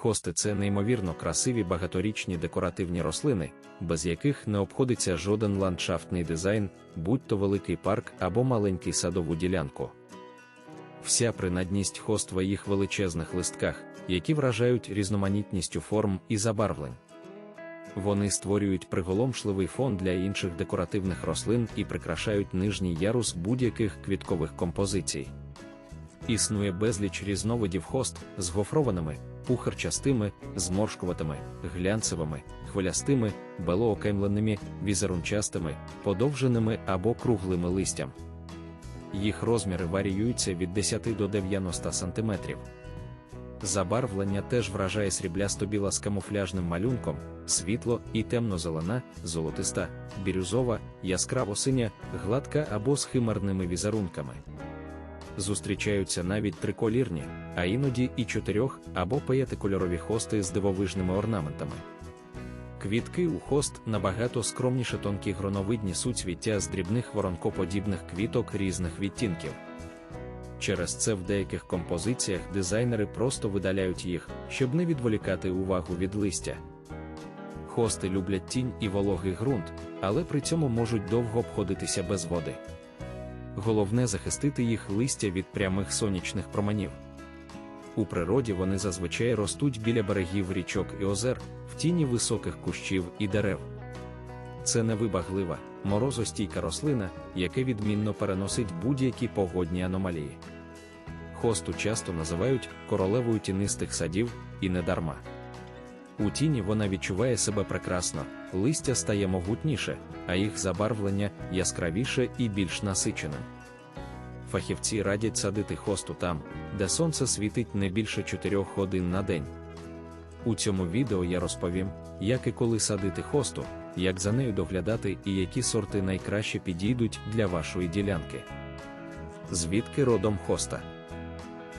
Хости це неймовірно красиві багаторічні декоративні рослини, без яких не обходиться жоден ландшафтний дизайн, будь то великий парк або маленький садову ділянку. Вся принадність хоства їх величезних листках, які вражають різноманітністю форм і забарвлень. Вони створюють приголомшливий фон для інших декоративних рослин і прикрашають нижній ярус будь-яких квіткових композицій. Існує безліч різновидів хост з гофрованими, пухарчастими, зморшкуватими, глянцевими, хвилястими, белоокаймленими, візерунчастими, подовженими або круглими листям. Їх розміри варіюються від 10 до 90 см. Забарвлення теж вражає сріблясто-біла з камуфляжним малюнком, світло і темно-зелена, золотиста, бірюзова, яскраво синя, гладка або з химерними візерунками. Зустрічаються навіть триколірні, а іноді і чотирьох або п'ятикольорові хости з дивовижними орнаментами. Квітки у хост набагато скромніше тонкі гроновидні суцвіття з дрібних воронкоподібних квіток різних відтінків. Через це в деяких композиціях дизайнери просто видаляють їх, щоб не відволікати увагу від листя. Хости люблять тінь і вологий ґрунт, але при цьому можуть довго обходитися без води. Головне захистити їх листя від прямих сонячних променів. У природі вони зазвичай ростуть біля берегів річок і озер, в тіні високих кущів і дерев. Це невибаглива, морозостійка рослина, яка відмінно переносить будь-які погодні аномалії. Хосту часто називають королевою тінистих садів, і не дарма. У тіні вона відчуває себе прекрасно, листя стає могутніше, а їх забарвлення яскравіше і більш насиченим. Фахівці радять садити хосту там, де сонце світить не більше 4 годин на день. У цьому відео я розповім, як і коли садити хосту, як за нею доглядати і які сорти найкраще підійдуть для вашої ділянки. Звідки родом хоста?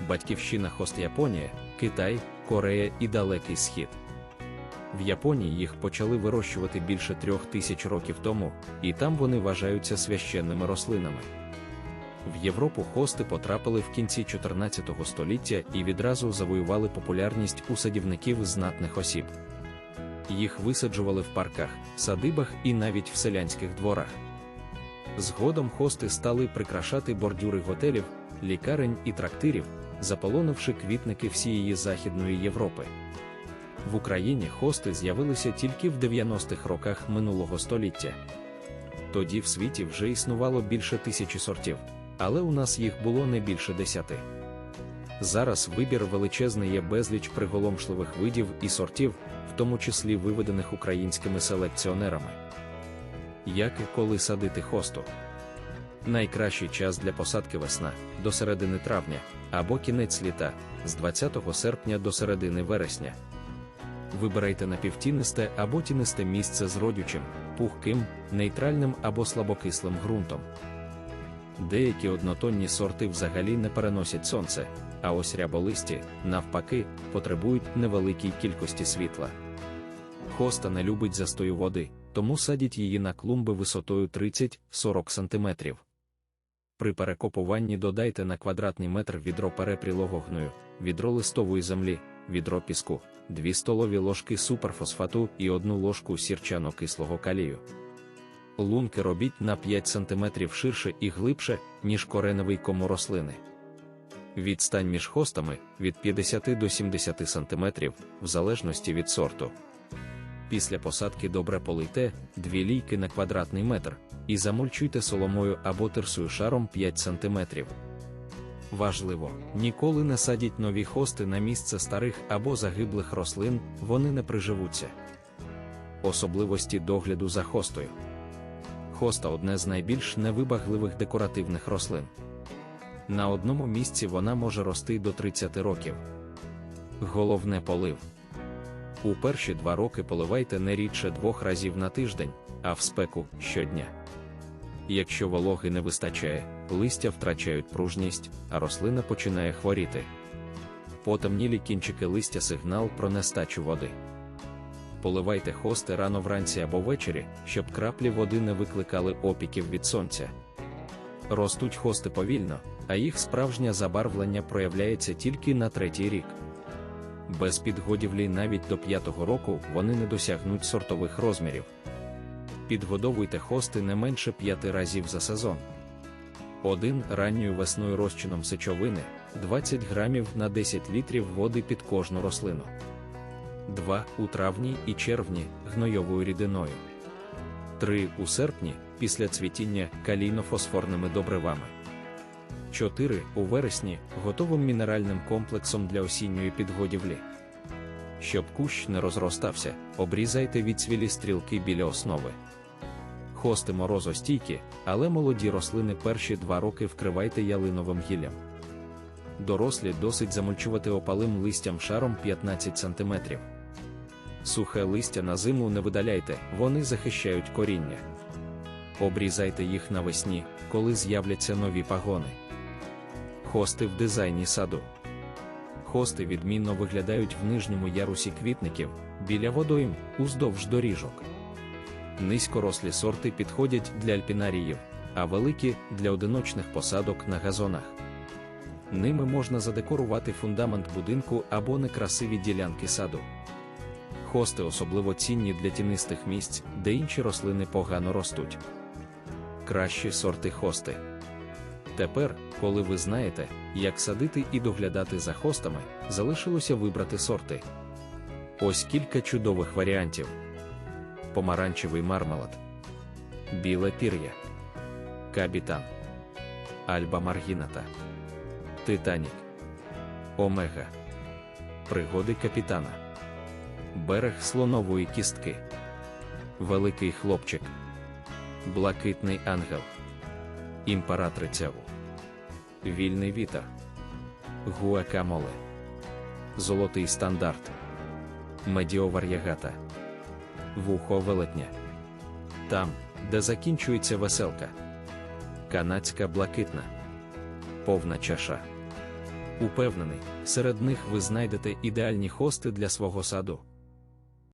Батьківщина хост Японія, Китай, Корея і Далекий Схід. В Японії їх почали вирощувати більше трьох тисяч років тому, і там вони вважаються священними рослинами. В Європу хости потрапили в кінці 14 століття і відразу завоювали популярність у садівників знатних осіб. Їх висаджували в парках, садибах і навіть в селянських дворах. Згодом хости стали прикрашати бордюри готелів, лікарень і трактирів, заполонивши квітники всієї Західної Європи. В Україні хости з'явилися тільки в 90-х роках минулого століття. Тоді в світі вже існувало більше тисячі сортів, але у нас їх було не більше десяти. Зараз вибір величезний є безліч приголомшливих видів і сортів, в тому числі виведених українськими селекціонерами. Як і коли садити хосту? Найкращий час для посадки весна до середини травня або кінець літа з 20 серпня до середини вересня. Вибирайте напівтінисте або тінисте місце з родючим, пухким, нейтральним або слабокислим ґрунтом. Деякі однотонні сорти взагалі не переносять сонце, а ось ряболисті, навпаки, потребують невеликій кількості світла. Хоста не любить застою води, тому садять її на клумби висотою 30-40 см. При перекопуванні додайте на квадратний метр відро перепрілого гною, відро листової землі, відро піску, 2 столові ложки суперфосфату і 1 ложку сірчано-кислого калію. Лунки робіть на 5 см ширше і глибше, ніж кореневий кому рослини. Відстань між хостами від 50 до 70 см, в залежності від сорту. Після посадки добре полийте 2 лійки на квадратний метр і замульчуйте соломою або терсою шаром 5 см. Важливо, ніколи не садіть нові хости на місце старих або загиблих рослин, вони не приживуться. Особливості догляду за хостою. Хоста одне з найбільш невибагливих декоративних рослин. На одному місці вона може рости до 30 років. Головне полив. У перші два роки поливайте не рідше двох разів на тиждень, а в спеку щодня. Якщо вологи не вистачає, листя втрачають пружність, а рослина починає хворіти. Потемнілі кінчики листя сигнал про нестачу води. Поливайте хости рано вранці або ввечері, щоб краплі води не викликали опіків від сонця. Ростуть хости повільно, а їх справжнє забарвлення проявляється тільки на третій рік. Без підгодівлі навіть до п'ятого року вони не досягнуть сортових розмірів. Підгодовуйте хости не менше п'яти разів за сезон. Один ранньою весною розчином сечовини 20 грамів на 10 літрів води під кожну рослину. 2 у травні і червні гнойовою рідиною. 3 у серпні після цвітіння калійно-фосфорними добривами. 4 у вересні готовим мінеральним комплексом для осінньої підгодівлі. Щоб кущ не розростався, обрізайте відцвілі стрілки біля основи. Хости морозостійкі, але молоді рослини перші два роки вкривайте ялиновим гіллям. Дорослі досить замульчувати опалим листям шаром 15 см. Сухе листя на зиму не видаляйте, вони захищають коріння. Обрізайте їх навесні, коли з'являться нові пагони. Хости в дизайні саду. Хости відмінно виглядають в нижньому ярусі квітників, біля водойм, уздовж доріжок. Низькорослі сорти підходять для альпінаріїв, а великі для одиночних посадок на газонах. Ними можна задекорувати фундамент будинку або некрасиві ділянки саду. Хости особливо цінні для тінистих місць, де інші рослини погано ростуть. Кращі сорти хости. Тепер, коли ви знаєте, як садити і доглядати за хостами, залишилося вибрати сорти. Ось кілька чудових варіантів: помаранчевий мармелад, біле пір'я, кабітан, альба маргіната, титанік, омега, пригоди капітана, берег слонової кістки, великий хлопчик, блакитний ангел, імператриця У, вільний вітер, гуакамоле, золотий стандарт, медіовар'ягата, вухо велетня. Там, де закінчується веселка, канадська блакитна, повна чаша. Упевнений, серед них ви знайдете ідеальні хости для свого саду.